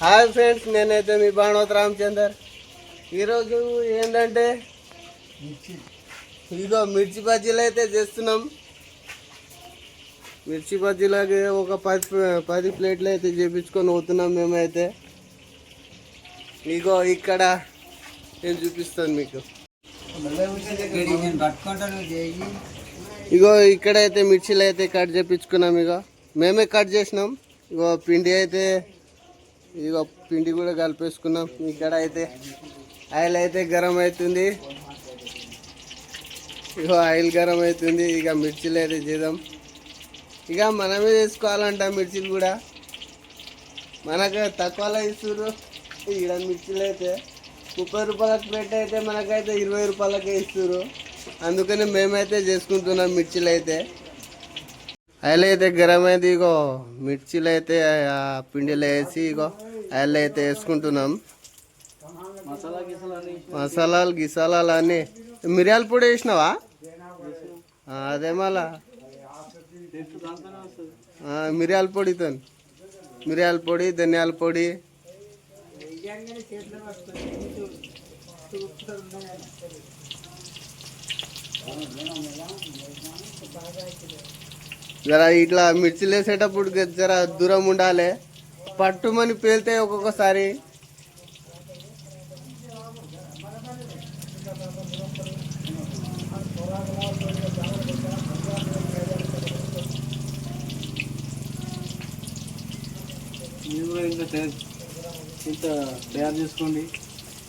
Hi friends నేనైతే మీ భానోత్ రామచందర్. ఈరోజు ఏంటంటే ఇదిగో మిర్చి బజ్జీలు అయితే చేస్తున్నాం. మిర్చి బజ్జీలకి ఒక పది పది ప్లేట్లు అయితే చేపించుకొని పోతున్నాం మేమైతే. ఇగో ఇక్కడ నేను చూపిస్తాను మీకు. ఇగో ఇక్కడైతే మిర్చిలు అయితే కట్ చేపించుకున్నాం ఇగో మేమే కట్ చేసినాం. ఇగో పిండి అయితే ఇగో పిండి కూడా కలిపేసుకున్నాం. ఇక్కడ అయితే ఆయిల్ అయితే గరం అవుతుంది. ఇగో ఆయిల్ గరం అవుతుంది. ఇక మిర్చిలు అయితే చేద్దాం. ఇక మనమే చేసుకోవాలంట మిర్చిలు కూడా. మనకు తక్కువలో ఇస్తున్నారు ఇక్కడ మిర్చిలు అయితే ముప్పై రూపాయల ప్లేట్ అయితే మనకైతే ఇరవై రూపాయలకే ఇస్తున్నారు అందుకని మేమైతే చేసుకుంటున్నాం మిర్చిలు అయితే. అయితే గరం అయింది ఇగో. మిర్చిలు అయితే ఆ పిండిలో వేసి ఇగో ఆయిల్ అయితే వేసుకుంటున్నాం. మసాలాలు గిసాలాలు అన్నీ. మిరియాల పొడి వేసినావా? అదే మళ్ళా. మిరియాల పొడితో మిరియాల పొడి ధనియాల పొడి. జర ఇట్లా మిర్చిలు వేసేటప్పుడు జర దూరం ఉండాలి. పట్టుమని పేలితే ఒక్కొక్కసారి. మీరు కూడా ఇంత తయారు చేసుకోండి.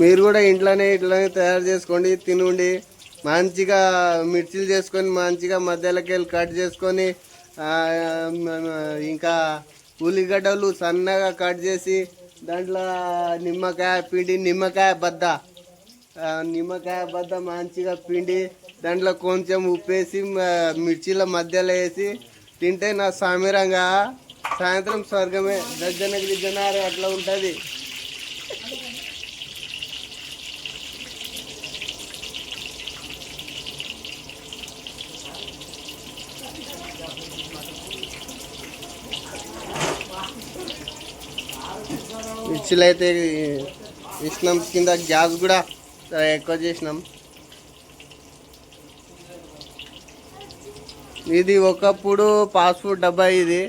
మీరు కూడా ఇంట్లోనే ఇట్లనే తయారు చేసుకోండి తినండి. మంచిగా మిర్చిలు చేసుకొని మంచిగా మధ్యలోకి వెళ్ళి కట్ చేసుకొని ఇంకా ఉల్లిగడ్డలు సన్నగా కట్ చేసి దాంట్లో నిమ్మకాయ పిండి నిమ్మకాయ బద్ద. నిమ్మకాయ బద్ద మంచిగా పిండి దాంట్లో కొంచెం ఉప్పేసి మ- మిర్చీల మధ్యలో వేసి తింటే నా సామిరంగా సాయంత్రం స్వర్గమే. దర్జన జనారు అట్లా ఉంటుంది. మిర్చిలు అయితే ఇచ్చినాం. కింద గ్యాస్ కూడా ఎక్కువ చేసినాం. ఇది ఒకప్పుడు ఫాస్ట్ ఫుడ్ డబ్బా ఇది.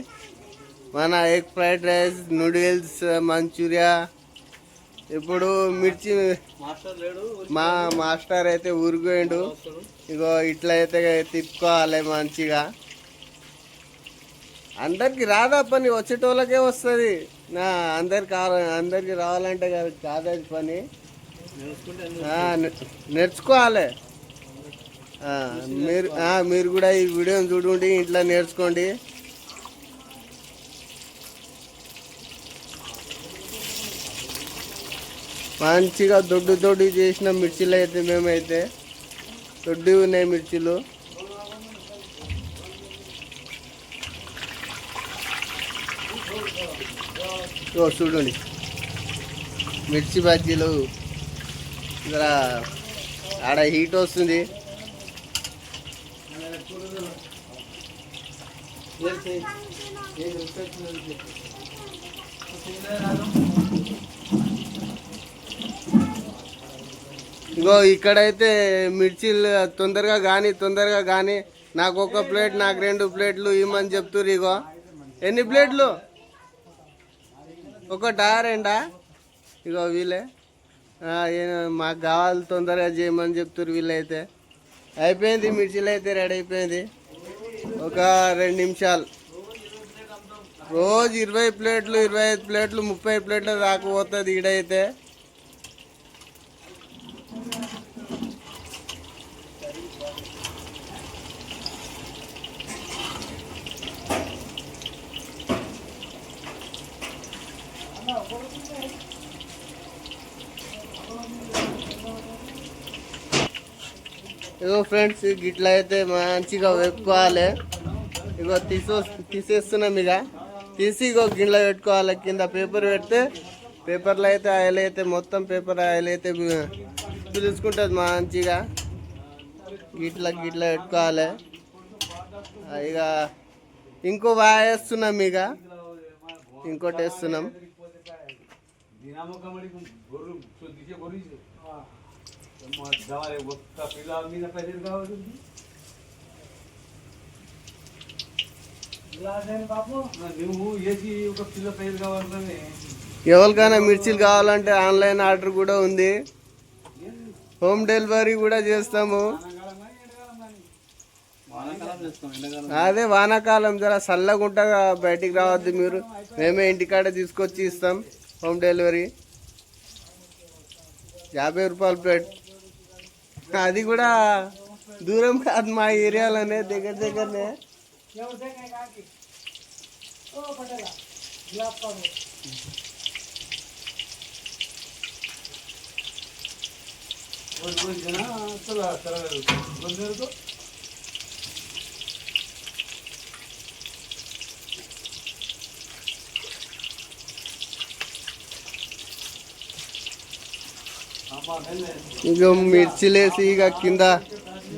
మన egg fried rice noodles manchuria. ఇప్పుడు మిర్చి మా మాస్టర్ అయితే ఊరిపోయిండు ఇగో ఇట్లా అయితే తిప్పుకోవాలి మంచిగా. అందరికి రాదా పని? వచ్చేటోళ్ళకే వస్తుంది. నా అందరికి అందరికి రావాలంటే కాదు కాదు అది పని నేర్చుకోవాలి. మీరు మీరు కూడా ఈ వీడియోని చూడండి ఇంట్లో నేర్చుకోండి. మంచిగా దొడ్డు దొడ్డు చేసిన మిర్చిలు అయితే మేమైతే దొడ్డు ఉన్నాయి మిర్చిలు. చూడండి. మిర్చి బజ్జీలు ఇక్కడ ఆడ హీట్ వస్తుంది. ఇగో ఇక్కడైతే మిర్చీలు తొందరగా కానీ తొందరగా కానీ నాకు ఒక ప్లేట్ నాకు రెండు ప్లేట్లు ఇవ్వమని చెప్తుర్రు ఇగో ఎన్ని ప్లేట్లు? ఒకటా రెండా? ఇగో వీళ్ళే. మాకు కావాలి తొందరగా చేయమని చెప్తున్నారు వీళ్ళైతే. అయిపోయింది మిర్చిలు అయితే రెడీ అయిపోయింది. ఒక రెండు నిమిషాలు. రోజు ఇరవై ప్లేట్లు ఇరవై ఐదు ప్లేట్లు ముప్పై ప్లేట్లు రాకపోతుంది ఈడైతే. ఇగో ఫ్రెండ్స్ గిట్ల అయితే మంచిగా వేపుకోవాలి ఇగో తీసో తీసేస్తున్నాం ఇక. తీసి ఇగో గిన్నెలో పెట్టుకోవాలి. కింద పేపర్ పెడితే పేపర్లో అయితే ఆయిల్ అయితే మొత్తం పేపర్ ఆయిల్ అయితే పిలుచుకుంటుంది మంచిగా. గిట్ల గిట్ల పెట్టుకోవాలి. ఆ, ఇక ఇంకో వాయ వేస్తున్నాం ఇక. ఇంకోటి వేస్తున్నాం. ఒక్క మీద ఎవరికైనా మిర్చీలు కావాలంటే ఆన్లైన్ ఆర్డర్ కూడా ఉంది. హోమ్ డెలివరీ కూడా చేస్తాము. అదే వానాకాలం జర చల్లగుంటా బయటికి రావద్దు మీరు. మేమే ఇంటికాడ తీసుకొచ్చి ఇస్తాం హోమ్ డెలివరీ. యాభై రూపాయలు ప్లేట్. అది కూడా దూరం కాదు మా ఏరియాలోనే దగ్గర దగ్గరనే. कोण ఇక మిర్చిలేసి ఇక కింద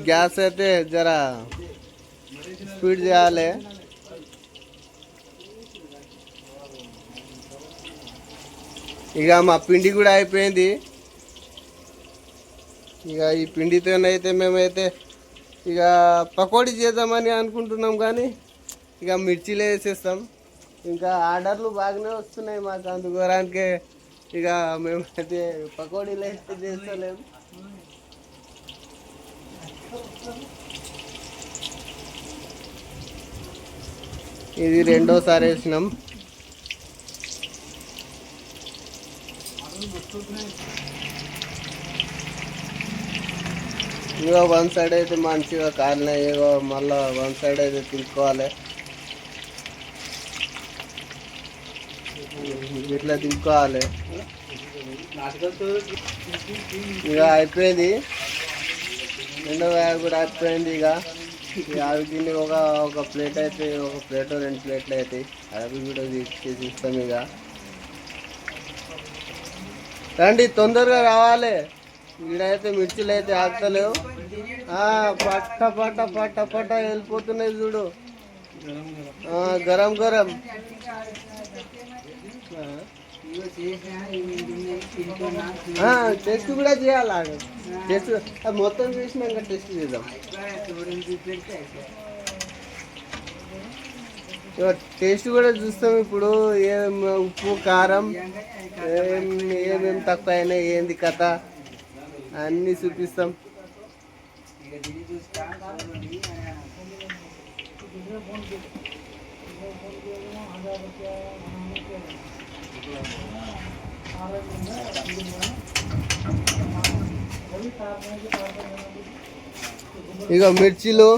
గ్యాస్ అయితే జర స్పీడ్ చేయాలి. ఇక మా పిండి కూడా అయిపోయింది. ఇక ఈ పిండితోనైతే మేమైతే ఇక పకోడీ చేద్దామని అనుకుంటున్నాం కానీ ఇక మిర్చిలు వేసేస్తాం. ఇంకా ఆర్డర్లు బాగానే వస్తున్నాయి మాకు అందుకోరానికి ఇక మేమైతే పకోడీలు అయితే చేస్తలేము ఇది రెండోసారి వేసినాం. ఇగో వన్ సైడ్ అయితే మంచిగా కాలిన ఇగో మళ్ళా వన్ సైడ్ అయితే తిప్పుకోవాలి ఇట్లా తిప్పుకోవాలి ఇక అయిపోయింది. రెండో వేగ కూడా అయిపోయింది ఇక. అవి తిని ఒక ఒక ప్లేట్ అయితే ఒక ప్లేట్ రెండు ప్లేట్లు అవుతాయి అవి కూడా తీసి ఇస్తాం ఇక. రండి తొందరగా రావాలి. ఈడైతే మిర్చిలు అయితే ఆగుతలేవు పట్ట పట్ట పట్ట పట్ట వెళ్ళిపోతున్నాయి చూడు. గరం గరం. టెస్ట్ కూడా చేయాలి టెస్ట్ అది మొత్తం చేసినాక టెస్ట్ చేద్దాం. టేస్ట్ కూడా చూస్తాం ఇప్పుడు. ఏం ఉప్పు కారం ఏం ఏమేమి తక్కువ అయినాయి ఏంది కథ? అన్నీ చూపిస్తాం. ఇక మిర్చిలు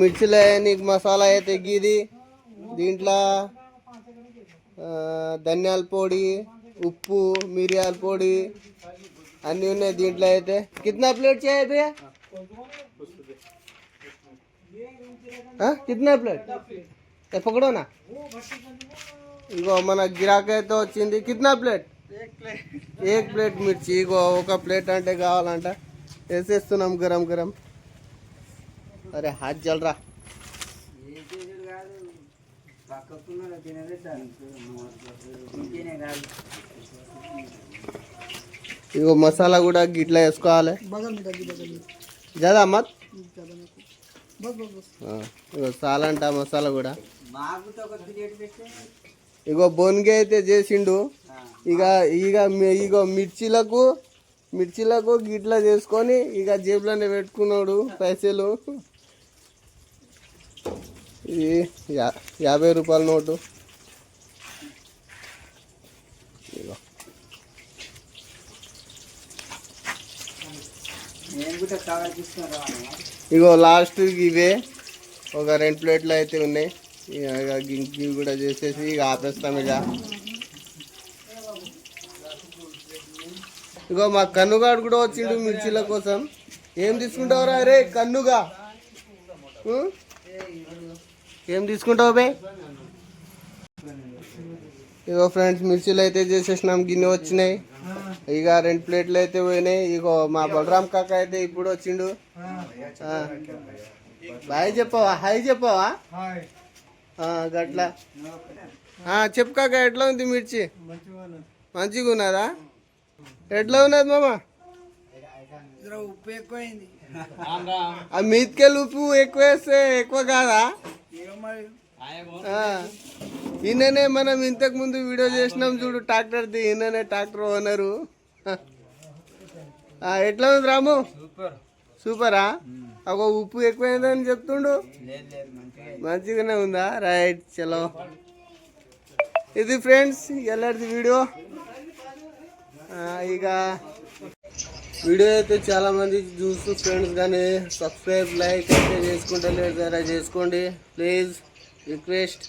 మిర్చిలో నీకు మసాలా అయితే ఇది దీంట్లో ధనియాల పొడి ఉప్పు మిరియాల పొడి అన్నీ ఉన్నాయి దీంట్లో అయితే. కిత్నా ప్లేట్ చేయ కిత్నా ప్లేట్. పకడోనా ఇగో మన గిరాకీ అయితే వచ్చింది కిतना ప్లేట్ ఏక్ ప్లేట్ మిర్చి ఇగో ఒక ప్లేట్ అంటే కావాలంట వేసేస్తున్నాం గరం గరం అరే హాత్ జల్రా ఇగో మసాలా కూడా గిట్లా వేసుకోవాలి జదా మత్ ఆ, ఇగో చాలంట మసాలా కూడా ఇగో బొన్గే అయితే చేసిండు. ఇక ఇక ఇగో మిర్చీలకు మిర్చీలకు గిట్లా చేసుకొని ఇక జేబులోనే పెట్టుకున్నాడు పైసలు. ఇది యా- యాభై రూపాయల నోటు. ఇగో. ఇగో లాస్ట్ ఇవే. ఒక రెండు ప్లేట్లు అయితే ఉన్నాయి. ఇక గింకి కూడా చేసేసి ఇక ఆపేస్తాం ఇక. ఇగో మా కన్నుగాడు కూడా వచ్చిండు మిర్చిల కోసం. ఏం తీసుకుంటావురా రే కన్నుగా? ఏం తీసుకుంటావు బే? ఇగో ఫ్రెండ్స్ మిర్చీలు అయితే చేసేసినాం గిన్నె వచ్చినాయి. ఇక రెండు ప్లేట్లు అయితే పోయినాయి. ఇగో మా బలరామ్ కాక అయితే ఇప్పుడు వచ్చిండు. బాయ్ చెప్పవా? హాయ్ చెప్పవా? గట్ల. ఆ, చెప్పు కాక ఎట్లా ఉంది మిర్చి? మంచిగా ఉన్నదా? ఎట్లా ఉన్నది మామ? ఉప్పు ఎక్కువైంది. ఆ మీదికెళ్ళి ఉప్పు ఎక్కువ వేస్తే ఎక్కువ కాదా. ఈయననే మనం ఇంతకు ముందు వీడియో చేసినాం చూడు ట్రాక్టర్ది ఈయననే ట్రాక్టర్ ఓనరు. ఆ, ఎట్లా ఉంది రాము? సూపర్. సూపరా? ఒక ఉప్పు ఎక్కువైందని చెప్తుండు. మంచిగానే ఉందా? రైట్ చలో. ఇది ఫ్రెండ్స్ ఎల్లరిది వీడియో. ఇక వీడియో అయితే చాలా మంది చూస్తూ ఫ్రెండ్స్ కానీ సబ్స్క్రైబ్ లైక్ అయితే చేసుకుంటే లేదు జరా చేసుకోండి. Please request.